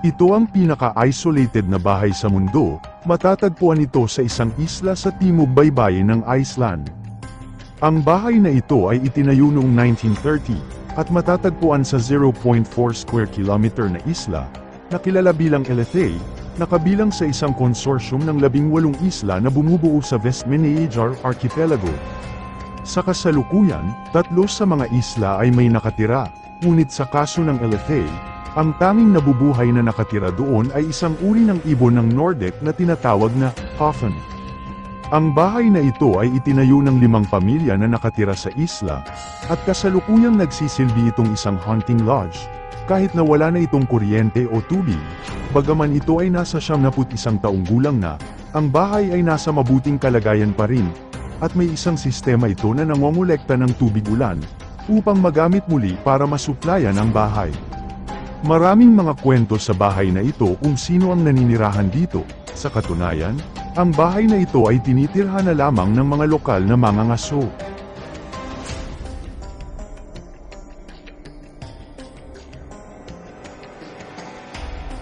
Ito ang pinaka-isolated na bahay sa mundo, matatagpuan ito sa isang isla sa timog baybayin ng Iceland. Ang bahay na ito ay itinayo noong 1930 at matatagpuan sa 0.4 square kilometer na isla, na kilala bilang Elethay, na kabilang sa isang konsorsyum ng labing walong isla na bumubuo sa Vestmenager Archipelago. Sa kasalukuyan, tatlo sa mga isla ay may nakatira, ngunit sa kaso ng Elethay, ang tanging nabubuhay na nakatira doon ay isang uri ng ibon ng Nordic na tinatawag na coffin. Ang bahay na ito ay itinayo ng limang pamilya na nakatira sa isla, at kasalukuyang nagsisilbi itong isang hunting lodge, kahit na wala na itong kuryente o tubig. Bagaman ito ay nasa 71 taong gulang na, ang bahay ay nasa mabuting kalagayan pa rin, at may isang sistema ito na nangongolekta ng tubig ulan, upang magamit muli para masuplayan ang bahay. Maraming mga kwento sa bahay na ito kung sino ang naninirahan dito. Sa katunayan, ang bahay na ito ay tinitirhan na lamang ng mga lokal na mga ngaso.